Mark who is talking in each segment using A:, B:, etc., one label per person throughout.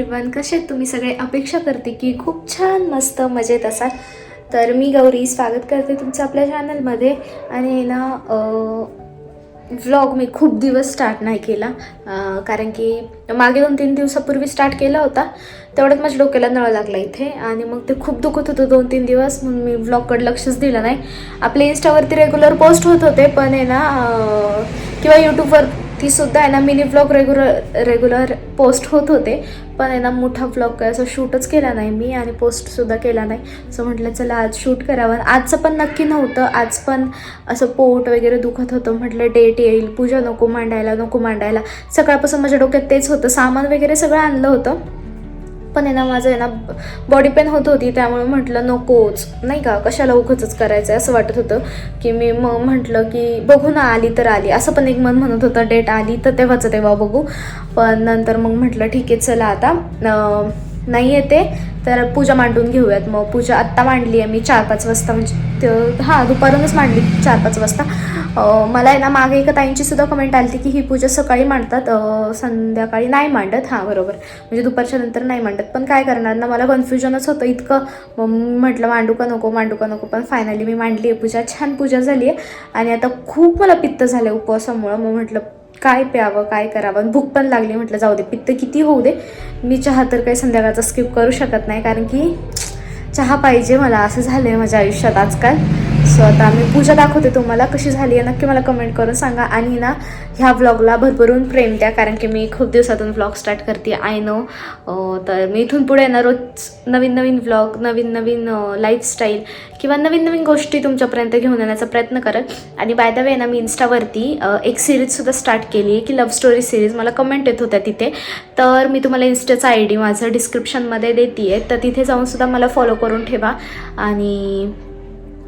A: Everyone कसे आहेत तुम्ही? सगळे अपेक्षा करते की खूप छान मस्त मजेत असाल. तर मी गौरी स्वागत करते तुमचं आपल्या चॅनलमध्ये आणि ना व्लॉग मी खूप दिवस स्टार्ट नाही केला. कारण की मागे दोन तीन दिवसापूर्वी स्टार्ट केला होता. तेवढ्यात माझ्या डोक्याला नळ लागला इथे. आणि मग ते खूप दुखत होतं दोन तीन दिवस. म्हणून मी व्लॉगकडे लक्षच दिलं नाही. आपल्या इन्स्टावरती रेग्युलर पोस्ट होत होते. पण आहे ना किंवा यूट्यूबवर सुद्धा आहे ना mini vlog regular regular post होत होते. पण आहे ना मोठा व्लॉग काय असं शूटच केला नाही मी आणि पोस्टसुद्धा केला नाही. सो म्हटलं चला आज शूट करावं. आजचं पण नक्की नव्हतं. आज पण असं पोट वगैरे दुखत होतं. म्हटलं डेट येईल. पूजा नको मांडायला नको मांडायला. सकाळपासून माझ्या डोक्यात तेच होतं. सामान वगैरे सगळं आणलं होतं. पण आहे ना माझं आहे ना बॉडी पेन होत होती त्यामुळे म्हटलं नकोच. नाही का कशाला उखच करायचं आहे असं वाटत होतं की मी मग म्हटलं की बघू ना आली तर आली. असं पण एक मन म्हणत होतं डेट आली तर तेव्हाचं तेव्हा बघू. पण नंतर मग म्हटलं ठीक आहे चला आता. नाही येते. तर पूजा मांडून घेऊयात. मग पूजा आत्ता मांडली आहे मी चार पाच वाजता. म्हणजे त- हां दुपारूनच मांडली चार पाच वाजता मला आहे ना मागे एका ताईंची सुद्धा कमेंट आली की ही पूजा सकाळी मांडतात. संध्याकाळी नाही मांडत. हां बरोबर. म्हणजे दुपारच्या नंतर नाही मांडत. पण काय करणार ना मला कन्फ्युजनच होतं इतकं. मग म्हटलं मांडू का नको मांडू का नको. पण फायनली मी मांडली आहे पूजा. छान पूजा झाली आहे. आणि आता खूप मला पित्त झालं आहे उपवासामुळं. मग म्हटलं काय प्यावं काय करावं? भूक पण लागली म्हटलं जाऊ दे पित्त किती होऊ दे. मी चहा तर काही संध्याकाळचा स्किप करू शकत नाही कारण की चहा पाहिजे मला. असं झालं आहे माझ्या आयुष्यात आजकाल. सो आता मी पूजा दाखवते तुम्हाला कशी झाली आहे. नक्की मला कमेंट करून सांगा. आणि ना ह्या व्लॉगला भरभरून प्रेम द्या. कारण की मी खूप दिवसातून व्लॉग स्टार्ट करते आय नो तर मी इथून पुढे ना रोज नवीन नवीन व्लॉग नवीन नवीन लाईफस्टाईल किंवा नवीन नवीन गोष्टी तुमच्यापर्यंत घेऊन येण्याचा प्रयत्न करत. आणि बाय द वे ना मी इन्स्टावरती एक सिरीजसुद्धा स्टार्ट केली आहे की लव्ह स्टोरी सिरीज मला कमेंट येत होत्या तिथे. तर मी तुम्हाला इन्स्टाचा आय डी माझं डिस्क्रिप्शनमध्ये देते आहे तर तिथे जाऊनसुद्धा मला फॉलो करून ठेवा. आणि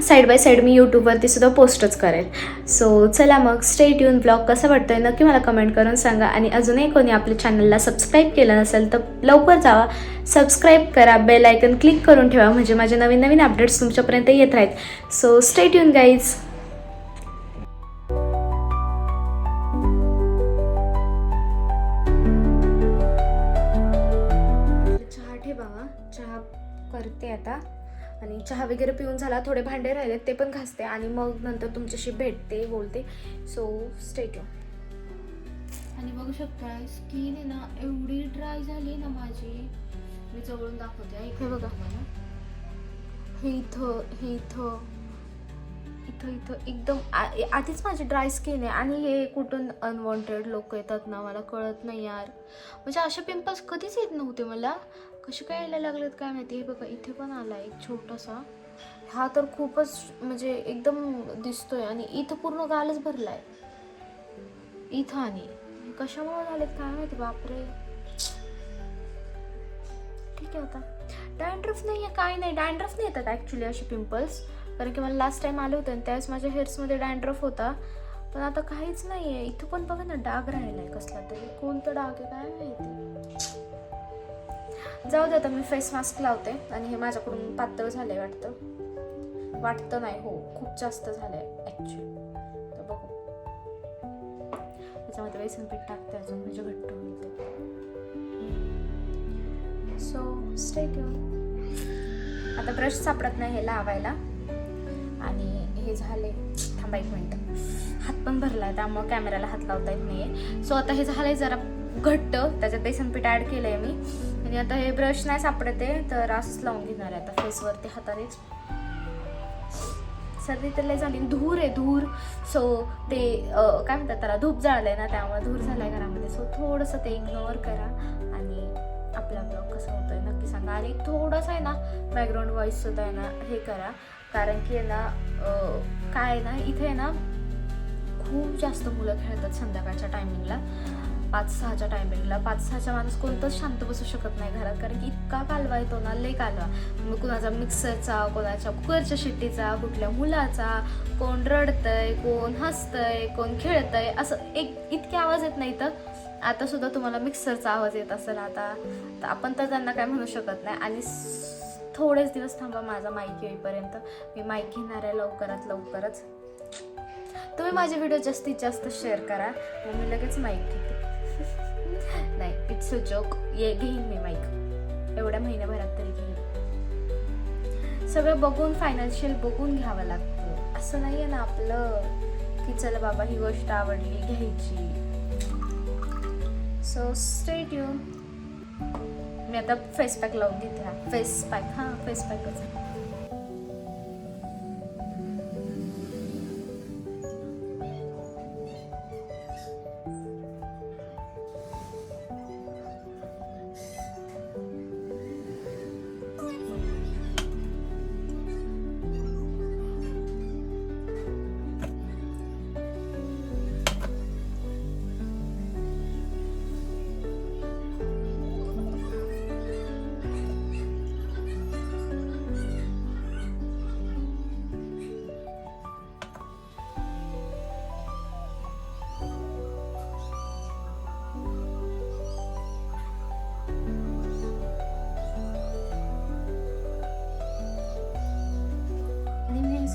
A: साईड बाय साईड मी यूट्यूबवरती सुद्धा पोस्टच करेल. सो चला मग स्टेट येऊन ब्लॉग कसं वाटतोय? नक्की मला कमेंट करून सांगा. आणि अजूनही कोणी आपल्या चॅनलला सबस्क्राईब केलं नसेल तर लवकर जावा. सबस्क्राईब करा बेल आयकन क्लिक करून ठेवा. म्हणजे माझे नवीन नवीन अपडेट्स तुमच्यापर्यंत येत राहील. सो स्टेट येऊन गाईज चहा चहा करते आता. आणि चहा वगैरे पिऊन झाला थोडे भांडे राहिले ते पण घासते आणि मग नंतर तुमच्याशी भेटते बोलते. सो स्टेट आणि बघू शकता स्किन आहे ना एवढी ड्राय झाली ना माझी. मी जवळून दाखवते इथे बघा. हे इथं हे इथं इथं इथं एकदम आधीच माझी ड्राय स्किन आहे आणि हे कुठून अनवॉन्टेड लोक येतात ना मला कळत नाही यार. म्हणजे असे पिंपल्स कधीच येत नव्हते मला. कसे काय यायला लागलेत काय माहिती? हे बघा इथे पण आला एक छोटासा. हा तर खूपच म्हणजे एकदम दिसतोय आणि इथं पूर्ण गालच भरलाय. इथं आणि. कशामुळे झालेत काय माहिती? बापरे. ठीक आहे आता. डॅन्ड्रफ नाही आहे काय नाही. डॅन्ड्रफ नाही येतात ॲक्च्युली असे पिंपल्स कारण की मला लास्ट टाईम आले होते आणि त्यावेळेस माझ्या हेअर्समध्ये डॅन्ड्रफ होता. पण आता काहीच नाही आहे इथं पण बघा ना डाग राहिला आहे कसला तरी. कोणतं डाग आहे काय माहिती? जाऊ दे आता मी फेस मास्क लावते आणि हे माझ्याकडून पातळ झालंय वाटतं. वाटतं नाही हो खूप जास्त झालंय ॲक्च्युली तर बघू. त्याच्यामध्ये बेसन पीठ टाकते अजून म्हणजे घट्ट होईल सो स्टे आता ब्रश सापडत नाही हे लावायला. आणि हे झाले थांबा एक मिनटं हात पण भरला आहे त्यामुळे कॅमेऱ्याला हात लावता येत नाहीये. सो आता हे झालंय जरा घट्ट त्याच्यात बेसन पीठ ॲड केलंय मी. आणि आता हे ब्रश नाही सापडत आहे तर असंच लावून घेणार आहे आता फेसवरती हातानेच. सर्दी तर लय झाली. धूर आहे धूर. सो ते काय म्हणतात त्याला धूप जाळलंय ना त्यामुळे धूर झालाय घरामध्ये. सो थोडंसं ते इग्नोर करा आणि आपला ब्लॉग कसा होतोय नक्की सांगा. आणि थोडंसं आहे ना बॅकग्राऊंड वॉईससुद्धा आहे ना हे करा. कारण की आहे ना काय आहे ना इथे आहे ना खूप जास्त मुलं खेळतात संध्याकाळच्या टायमिंगला पाच सहाच्या टायमिंगला पाच सहाच्या माणूस कोणतंच शांत बसू शकत नाही घरात. कारण की इतका कालवा येतो ना लय कालवा. मग कुणाचा मिक्सरचा कोणाच्या कुकरच्या शिट्टीचा कुठल्या मुलाचा कोण रडतंय कोण हसतंय कोण खेळतंय असं एक इतके आवाज येत नाही तर आता सुद्धा तुम्हाला मिक्सरचा आवाज येत असेल आता. तर आपण तर त्यांना काय म्हणू शकत नाही. आणि थोडेच दिवस थांबा माझा माईक येईपर्यंत. मी माईक घेणार आहे लवकरात लवकरच. तुम्ही माझे व्हिडिओ जास्तीत जास्त शेअर करा. मग मी लगेच माईक घेते ये घेईन मी माईक एवढ्या महिन्याभरात तरी घेईन. सगळं बघून फायनान्शियल बघून घ्यावं लागतं. असं नाही आहे ना आपलं की चला बाबा ही गोष्ट आवडली घ्यायची. सो स्टेट यू मी आता फेस पॅक लावून घेते हा. फेस पॅक हां फेस पॅकच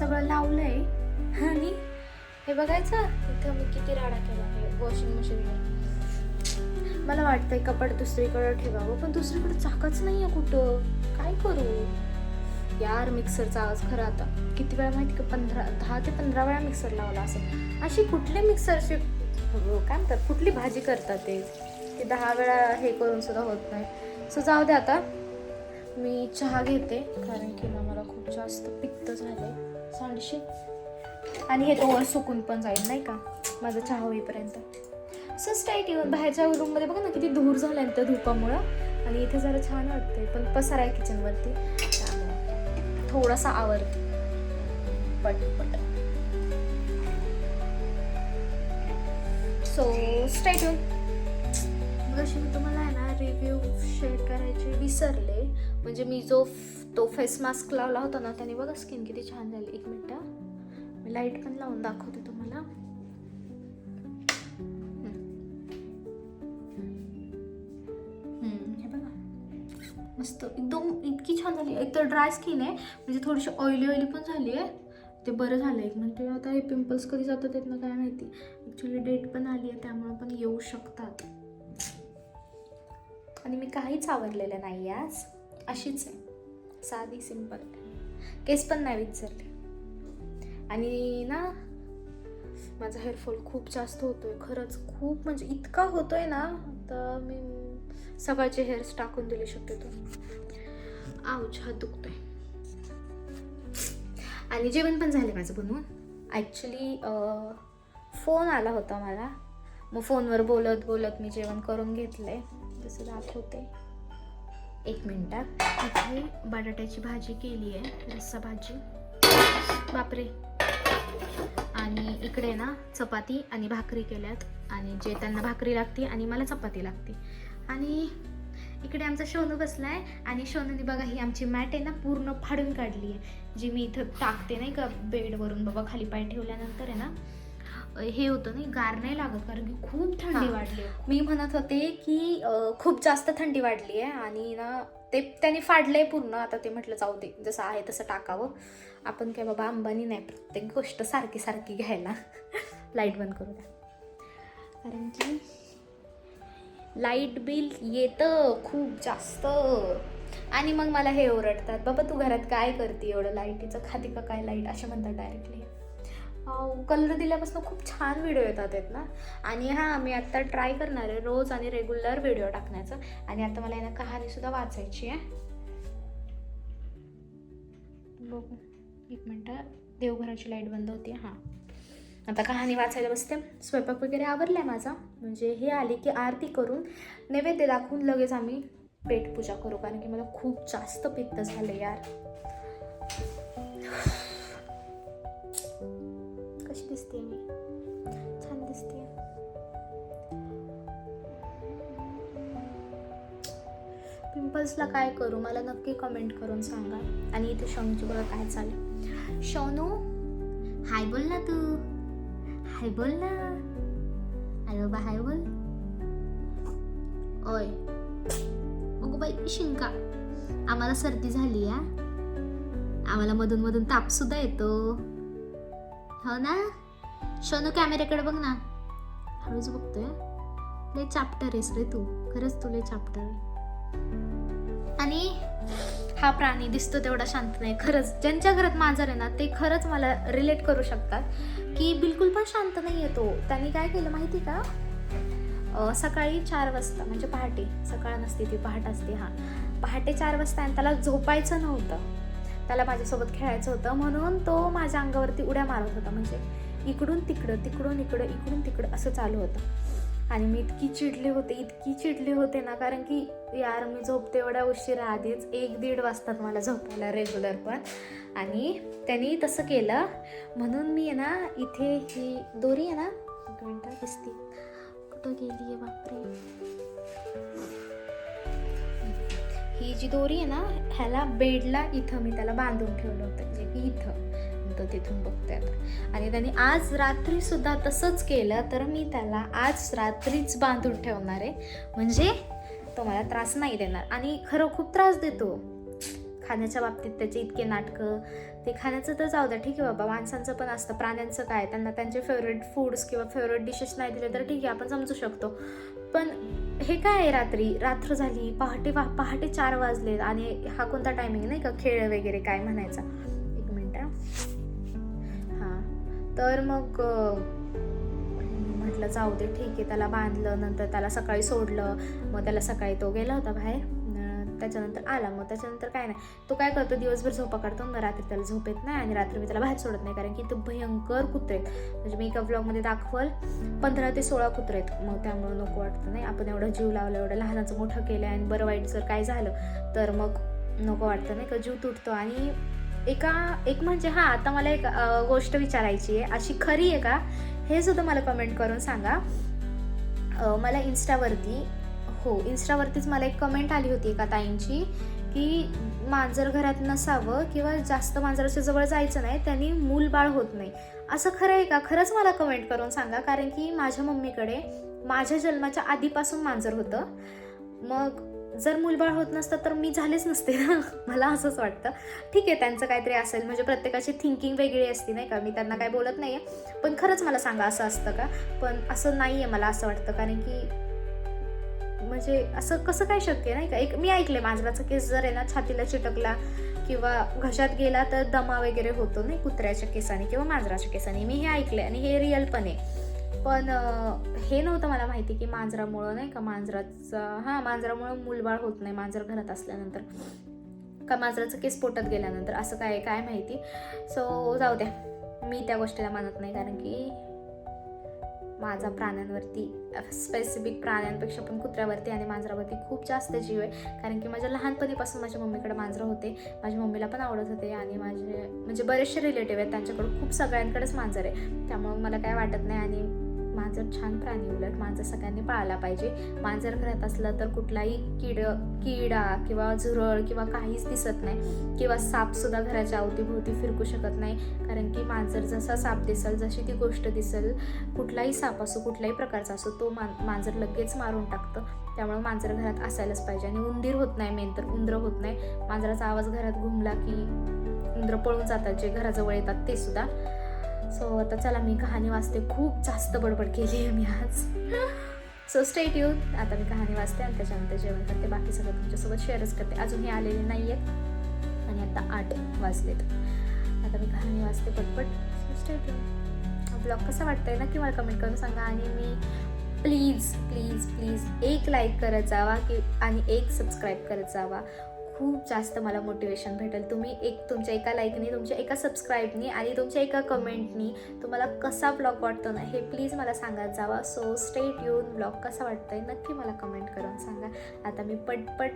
A: सगळं लावलंय. आणि हे बघायचं इथं मी किती राडा केला आहे वॉशिंग मशीनवर मला वाटतंय कपाट दुसरीकडे ठेवावं पण दुसरीकडे चाकच नाही आहे कुठं. काय करू? यार मिक्सरचा आवाज खरा आता. किती वेळा माहिती का पंधरा दहा ते पंधरा वेळा मिक्सर लावला असेल. अशी कुठले मिक्सरचे काय म्हणतात कुठली भाजी करतात ते? की दहा वेळा हे करून सुद्धा होत नाही. सो जाऊ दे आता. मी चहा घेते कारण की ना मला खूप जास्त पित्त आहे सांडशी. आणि हे तोवर सुकून पण जाईल नाही का? माझा चहा होईपर्यंत. असं स्टाईट येऊन बाहेरच्या रूममध्ये बघा ना किती धूर झाला त्या धुपामुळं आणि इथे जरा छान वाटतंय. पण पसार आहे किचनवरती त्यामुळे. थोडासा आवर. पट पट सो स्टाईट येऊन मगाशी मी तुम्हाला आहे ना रिव्ह्यू शेअर करायचे विसरले. म्हणजे मी जो तो फेस मास्क लावला होता ना त्याने बघा स्किन किती छान झाली. एक मिनटं मी लाइट पण लावून दाखवते तुम्हाला. हे बघा. मस्त. एकदम इतकी छान झाली. एक तर ड्राय स्किन आहे म्हणजे थोडीशी ऑइली ऑइली पण झाली आहे. ते बरं झालं. एक म्हणजे आता हे पिंपल्स कधी जातात येत ना काय माहिती. ॲक्च्युली डेट पण आली आहे त्यामुळे पण येऊ शकतात. आणि मी काहीच आवरलेलं नाही आज. अशीच आहे. साधी सिंपल. केस पण नाही विचारले आणि ना माझा हेअरफॉल खूप जास्त होतोय. खरंच खूप म्हणजे इतका होतोय ना तर मी सकाळचे हेअर्स टाकून दिले शकते तो आऊच हात दुखतोय. आणि जेवण पण झाले माझं बनवून. ॲक्च्युली फोन आला होता मला. मग फोनवर बोलत बोलत मी जेवण करून घेतलं आहे जसं दाखवते. एक मिनटात इथे बटाट्याची भाजी केली आहे रस्सा भाजी. बापरे. आणि इकडे ना चपाती आणि भाकरी केल्यात. आणि जे त्यांना भाकरी लागते आणि मला चपाती लागते. आणि इकडे आमचा शोनू बसला आहे आणि शोनूने बघा ही आमची मॅट आहे ना पूर्ण फाडून काढली आहे. जी मी इथं टाकते नाही का बेडवरून बाबा खाली पाय ठेवल्यानंतर आहे ना हे होतं नाही गार नाही लागत कारण की खूप थंडी. वाढली. मी म्हणत होते की खूप जास्त थंडी वाढली आहे आणि ना ते त्यांनी फाडलंय पूर्ण. आता ते म्हटलं जाऊ दे जसं आहे तसं टाकावं. आपण काय बाबा अंबानी नाही प्रत्येक गोष्ट सारखी सारखी घ्यायला. लाइट बंद करू द्या. कारण की लाइट बिल येतं खूप जास्त. आणि मग मला हे ओरडतात बाबा तू घरात काय करते एवढं? लाईटीचं खाते का काय लाइट असे म्हणतात डायरेक्टली कलर दिल्यापासून खूप छान व्हिडिओ येतात आहेत ना. आणि हां मी आत्ता ट्राय करणार आहे रोज आणि रेग्युलर व्हिडिओ टाकण्याचं. आणि आता मला यांना कहाणीसुद्धा वाचायची आहे. बघू. एक मिनटं. देवघराची लाइट बंद होती. हां. आता कहाणी वाचायला बसते. स्वयंपाक वगैरे आवरलाय माझा. म्हणजे हे आले की आरती करून नैवेद्य दाखवून लगेच आम्ही पेटपूजा करू. कारण की मला खूप जास्त पित्त झालं यार. दिसते मी. छान दिसते पिंपल्सला काय करू? मला नक्की कमेंट करून सांगा. आणि इथे शोनूची बघा काय चालेल शोनू हाय बोल ना तू. हाय बोल ना. हाय बाबा हाय बोल. ओय. बघू बाई शिंका. आम्हाला सर्दी झाली या आम्हाला मधून मधून ताप सुद्धा येतो. हो ना? शोनू कॅमेऱ्याकडे बघ ना. हळूच बघतोय. लय चाप्टर आहेस रे तू. खरंच तुले चाप्टर आहे. आणि हा प्राणी दिसतो तेवढा शांत नाही. खरंच ज्यांच्या घरात मांजर आहे ना ते खरंच मला रिलेट करू शकतात. की बिलकुल पण शांत नाही आहे तो. त्यांनी काय केलं माहिती का? सकाळी चार वाजता म्हणजे पहाटे. सकाळ नसते ती पहाट असते हा. पहाटे चार वाजता आणि त्याला झोपायचं नव्हतं. त्याला माझ्यासोबत खेळायचं होतं. म्हणून तो माझ्या अंगावरती उड्या मारत होता. म्हणजे इकडून तिकडं तिकडून इकडं इकडून तिकडं असं चालू होतं. आणि मी इतकी चिडले होते इतकी चिडले होते ना कारण की यार मी झोपते एवढ्या उशिरा आधीच एक दीड वाजतात मला झोपायला रेग्युलर पण. आणि त्यांनी तसं केलं. म्हणून मी आहे ना इथे ही दोरी आहे ना घंटा दिसती. कुठं गेली आहे बापरे. ही जी दोरी आहे ना ह्याला बेडला इथं मी त्याला बांधून ठेवलं होतं जे की इथं. तो तिथून बघतात आणि त्यांनी आज रात्री सुद्धा तसंच केलं तर मी त्याला आज रात्रीच बांधून ठेवणार आहे. म्हणजे तो मला त्रास नाही देणार. आणि खरं खूप त्रास देतो. खाण्याच्या बाबतीत त्याचे इतके नाटकं ते खाण्याचं तर जाऊ द्या ठीक आहे बाबा. माणसांचं पण असतं. प्राण्यांचं काय? त्यांना त्यांचे फेवरेट फूड्स किंवा फेवरेट डिशेस नाही दिले तर ठीक आहे आपण समजू शकतो. पण हे काय आहे रात्री? रात्र झाली पहाटे वा पहाटे चार वाजले आणि हा कोणता टायमिंग नाही का? खेळ वगैरे काय म्हणायचा. तर मग म्हटलं जाऊ दे ठीक आहे त्याला बांधलं नंतर त्याला सकाळी सोडलं मग त्याला सकाळी तो गेला होता बाहेर त्याच्यानंतर आला. मग त्याच्यानंतर काय नाही तो काय करतो दिवसभर झोपा काढतो मग रात्री त्याला झोप येत नाही आणि रात्री मी त्याला बाहेर सोडत नाही कारण की ते भयंकर कुत्रे आहेत. म्हणजे मी एका ब्लॉगमध्ये दाखवल पंधरा ते सोळा कुत्रे आहेत. मग त्यामुळं नको वाटतं नाही आपण एवढं जीव लावलं एवढं लहानाचं मोठं केलं आणि बरं वाईट जर काय झालं तर मग नको वाटतं नाही का जीव तुटतो. आणि एका एक म्हणजे हां आता मला एक गोष्ट विचारायची आहे. अशी खरी आहे का? हे सुद्धा मला कमेंट करून सांगा. मला इन्स्टावरती हो इन्स्टावरतीच मला एक कमेंट आली होती एका ताईंची की मांजर घरात नसावं किंवा जास्त मांजराच्या जवळ जायचं नाही त्यांनी मूल बाळ होत नाही. असं खरं आहे का? खरंच मला कमेंट करून सांगा कारण की माझ्या मम्मीकडे माझ्या जन्माच्या आधीपासून मांजर होतं. मग जर मुलबाळ होत नसतं तर मी झालेच नसते ना. मला असंच वाटतं. ठीक आहे त्यांचं काहीतरी असेल. म्हणजे प्रत्येकाची थिंकिंग वेगळी असते नाही का? मी त्यांना काय बोलत नाही आहे पण खरंच मला सांगा असं असतं का? पण असं नाही आहे मला असं वाटतं. कारण की म्हणजे असं कसं काय शक्य नाही का? एक मी ऐकले मांजराचा केस जर आहे ना छातीला चिटकला किंवा घशात गेला तर दमा वगैरे होतो नाही कुत्र्याच्या केसाने किंवा मांजराच्या केसाने. मी हे ऐकले आणि हे रिअल पण आहे. पण हे नव्हतं मला माहिती की मांजरामुळं नाही का मांजराचं हां मांजरामुळं मूलबाळ होत नाही मांजर घरात असल्यानंतर. का मांजराचं केस पोटात गेल्यानंतर असं काय काय माहिती. सो जाऊ द्या. मी त्या गोष्टीला मानत नाही कारण की माझा प्राण्यांवरती स्पेसिफिक प्राण्यांपेक्षा पण कुत्र्यावरती आणि मांजरावरती खूप जास्त जीव आहे. कारण की माझ्या लहानपणीपासून माझ्या मम्मीकडे मांजरं होते. माझ्या मम्मीला पण आवडत होते आणि माझे म्हणजे बरेचसे रिलेटिव्ह आहेत त्यांच्याकडे खूप सगळ्यांकडेच मांजर आहे. त्यामुळे मला काय वाटत नाही आणि मांजर छान प्राणी उलट मांजर सगळ्यांनी पाळला पाहिजे. मांजर घरात असलं तर कुठलाही किड किडा किंवा झुरळ किंवा काहीच दिसत नाही. किंवा सापसुद्धा घराच्या अवतीभोवती फिरकू शकत नाही. कारण की मांजर जसा साप दिसेल जशी ती गोष्ट दिसेल कुठलाही साप असो कुठल्याही प्रकारचा असो तो मा मांजर लगेच मारून टाकतं त्यामुळे मांजर घरात असायलाच पाहिजे. आणि उंदीर होत नाही मेन तर उंदरं होत नाही. मांजराचा आवाज घरात घुमला की उंदरं पळून जातात जे घराजवळ येतात ते सुद्धा. सो आता चला मी कहाणी वाचते. खूप जास्त बडबड केली आहे मी आज. सो स्टेट यू आता मी कहाणी वाचते आणि त्याच्यानंतर जेवण करते. बाकी सगळं तुमच्यासोबत शेअरच करते. अजूनही आलेले नाही आहेत आणि आता आठ वाजलेत. आता मी कहाणी वाचते पटपट. सो स्टेट यू ब्लॉग कसा वाटतंय? नक्की मला कमेंट करून सांगा. आणि मी प्लीज प्लीज प्लीज एक लाईक करत जावा की आणि एक सबस्क्राईब करत जावा. खूप जास्त मला मोटिवेशन भेटेल. तुम्ही एक तुमच्या एका लाईकनी तुमच्या एका सबस्क्राईबनी आणि तुमच्या एका कमेंटनी तुम्हाला कसा ब्लॉग वाटतो ना हे प्लीज मला सांगत जावा. सो स्टेट येऊन ब्लॉग कसा वाटतोय नक्की मला कमेंट करून सांगा. आता मी पटपट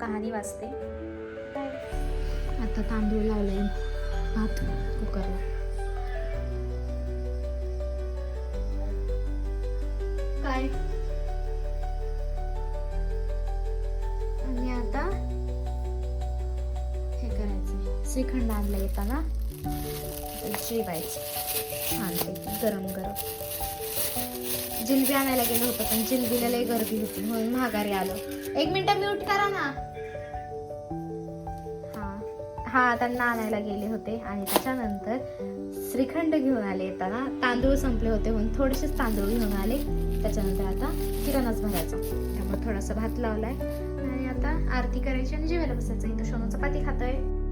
A: कहाणी वाचते. आता तांदूळ लावलाय. भात कुकरला. काय? आणि आता? श्रीखंड आणलं येताना जेवायचं छानपैकी गरम गरम. जिलबी आणायला गेलो होतो पण जिलबीला लई गर्दी होती म्हणून महागारी आलो. एक मिनिट म्यूट करा ना. हा. हा त्यांना आणायला गेले होते आणि त्याच्यानंतर श्रीखंड घेऊन आले येताना तांदूळ संपले होते म्हणून थोडेसेच तांदूळ घेऊन आले. त्याच्यानंतर आता किराणाच भरायचा. त्यामुळे थोडासा भात लावलाय. आणि आता आरती करायची आणि जेवायला बसायचं. इथं सोनू चपाती खातोय.